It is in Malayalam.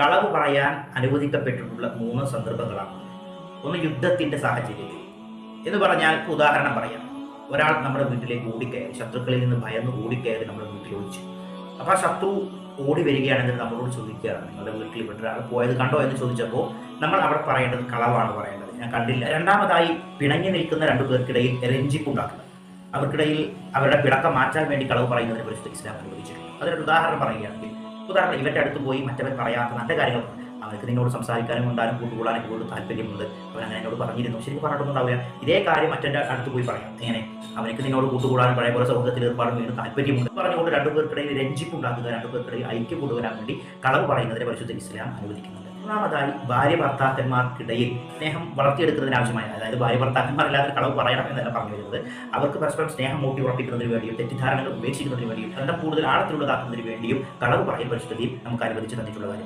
കളവ് പറയാൻ അനുവദിക്കപ്പെട്ടിട്ടുള്ള മൂന്ന് സന്ദർഭങ്ങളാണ്. ഒന്ന് യുദ്ധത്തിന്റെ സാഹചര്യത്തിൽ. എന്ന് പറഞ്ഞാൽ ഉദാഹരണം പറയാം. ഒരാൾ നമ്മുടെ വീട്ടിലേക്ക് ഓടിക്കയറി ശത്രുക്കളിൽ നിന്ന് ഭയന്ന് ഓടിക്കയറി നമ്മുടെ വീട്ടിൽ ഒളിച്ചു. അപ്പൊ ആ ശത്രു ഓടി വരികയാണെങ്കിൽ നമ്മളോട് ചോദിക്കുകയാണ് നിങ്ങളുടെ വീട്ടിൽ ഇവിടെ ഒരാൾ പോയത് കണ്ടോ? എന്ന് ചോദിച്ചപ്പോൾ നമ്മൾ അവിടെ പറയേണ്ടത് കളവാണ് പറയേണ്ടത്. ഞാൻ കണ്ടില്ല. രണ്ടാമതായി പിണങ്ങി നിൽക്കുന്ന രണ്ടു പേർക്കിടയിൽ രഞ്ജിപ്പുണ്ടാക്കുന്നത് അവർക്കിടയിൽ അവരുടെ പിണക്കം മാറ്റാൻ വേണ്ടി കളവ് പറയുന്നതിനെ പരിശുദ്ധ ഇസ്ലാം അനുവദിച്ചിട്ടുണ്ട്. അതിനൊരു ഉദാഹരണം പറയുകയാണെങ്കിൽ ഉദാഹരണം ഇവന്റെ അടുത്ത് പോയി മറ്റവൻ പറയാത്ത നല്ല കാര്യങ്ങൾ അവർക്ക് നിന്നോട് സംസാരിക്കാനും ഉണ്ടാനും കൂട്ടുകൂടാനും കൂടുതൽ താല്പര്യമുണ്ട്. അവൻ അങ്ങനെ എന്നോട് പറഞ്ഞിരുന്നു. ശരി പറഞ്ഞിട്ടുണ്ടാവില്ല ഇതേ കാര്യം മറ്റന്റെ അടുത്ത് പോയി പറയാം. എങ്ങനെ? അവനക്ക് നിന്നോട് കൂട്ടുകൂടാനും പഴയ പോലെ സൗഹൃദത്തിൽ ഏർപ്പാടും വീണ്ടും താല്പര്യമുണ്ട്. പറഞ്ഞുകൊണ്ട് രണ്ടുപേർക്കിടയിൽ രഞ്ജിപ്പുണ്ടാക്കുക രണ്ടുപേർക്കിടയിൽ ഐക്യം കൊണ്ടുവരാൻ വേണ്ടി കളവ് പറയുന്നതിനെ പരിശുദ്ധ ഇസ്ലാം അനുവദിക്കുന്നുണ്ട്. മൂന്നാമതായി ഭാര്യ ഭർത്താക്കന്മാർക്കിടയിൽ സ്നേഹം വളർത്തിയെടുക്കുന്നതിന് ആവശ്യമായ അതായത് ഭാര്യ ഭർത്താക്കന്മാരില്ലാത്ത കളവ് പറയണം എന്നല്ല പറഞ്ഞു വരുന്നത്. അവർക്ക് പരസ്പരം സ്നേഹം മൂട്ടി ഉറപ്പിക്കുന്നതിന് വേണ്ടിയും തെറ്റിദ്ധാരണകൾ ഉപേക്ഷിക്കുന്നതിന് വേണ്ടിയും ബന്ധം കൂടുതൽ ആഴത്തിലുള്ളതാക്കുന്നതിന് വേണ്ടിയും കളവ് പറയൽ പരിശുദ്ധതയും നമുക്ക് അനുവദിച്ച് തന്നിട്ടുള്ള കാര്യം.